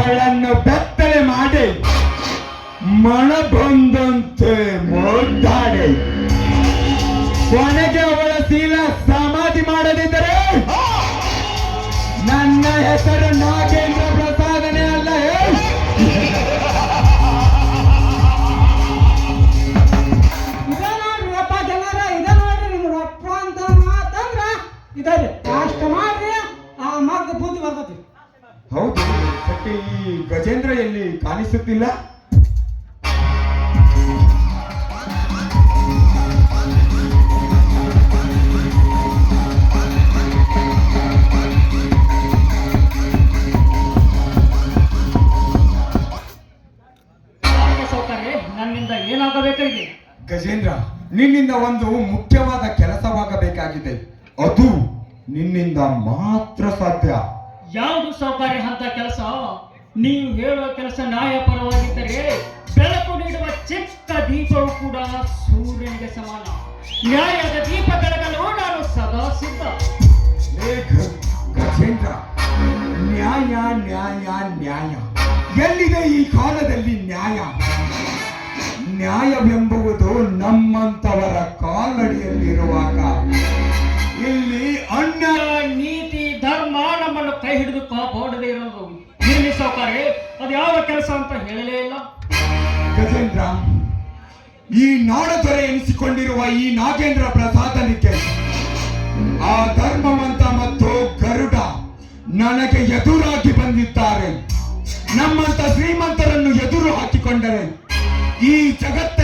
ಅವಳನ್ನು ಬೆತ್ತಲೆ ಮಾಡಿ ಮಣ ಬಂದಂತೆ ಮುದ್ದಾಡಿ ಕೊನೆಗೆ ಅವಳ ಶೀಲ ಸಮಾಧಿ ಮಾಡದಿದ್ದರೆ ನನ್ನ ಹೆಸರು ನಾಗೇಂದ್ರ ಪ್ರಸಾದನೆ ಅಲ್ಲ. ಇದ ನೋಡ್ರಿ ಅಪ್ಪ, ಜನರ, ಇದ ನೋಡ್ರಿ ನಿಮ್ಗೆ ಅಪ್ಪ ಅಂತ ಮಾತಂದ್ರ ಇದರಿ ಗಜೇಂದ್ರ ಎಲ್ಲಿ ಕಾಣಿಸುತ್ತಿಲ್ಲ? ನನ್ನಿಂದ ಏನಾಗಬೇಕಾಗಿದೆ? ಗಜೇಂದ್ರ ನಿನ್ನಿಂದ ಒಂದು ಮುಖ್ಯವಾದ ಕೆಲಸವಾಗಬೇಕಾಗಿದೆ. ಅದು ನಿನ್ನಿಂದ ಮಾತ್ರ ಸಾಧ್ಯ. ಯಾವುದು ಸೌಕರ್ಯ ಅಂತ ಕೆಲಸ? ನೀವು ಹೇಳುವ ಕೆಲಸ ನ್ಯಾಯಪರವಾಗಿದ್ದರೆ ಬೆಳಕು ನೀಡುವ ಚಿಕ್ಕ ದೀಪವು ಕೂಡ ಸೂರ್ಯನಿಗೆ ಸಮಾನ. ನ್ಯಾಯದ ದೀಪ ಬೆಳಗಲು ನಾನು ಸದಾ ಸಿದ್ಧ. ಲೇ ಗ- ಗಜೇಂದ್ರ, ನ್ಯಾಯ ನ್ಯಾಯ ನ್ಯಾಯ. ಎಲ್ಲಿದೆ ಈ ಕಾಲದಲ್ಲಿ ನ್ಯಾಯ? ನ್ಯಾಯವೆಂಬುವುದು ನಮ್ಮಂತವರ ಕಾಲಡಿಯಲ್ಲಿರುವಾಗ. ಸೌಕರ್ಯ ಅದು ಯಾವ ಕೆಲಸ ಅಂತ ಹೇಳಲೇ ಇಲ್ಲ. ಗಜೇಂದ್ರ, ಈ ನಾಡದೊರೆ ಎನಿಸಿಕೊಂಡಿರುವ ಈ ನಾಗೇಂದ್ರ ಪ್ರಸಾದನಿಗೆ ಆ ಧರ್ಮವಂತ ಮತ್ತು ಗರುಡ ನನಗೆ ಎದುರಾಗಿ ಬಂದಿದ್ದಾರೆ. ನಮ್ಮಂತ ಶ್ರೀಮಂತರನ್ನು ಎದುರು ಹಾಕಿಕೊಂಡರೆ ಈ ಜಗತ್ತ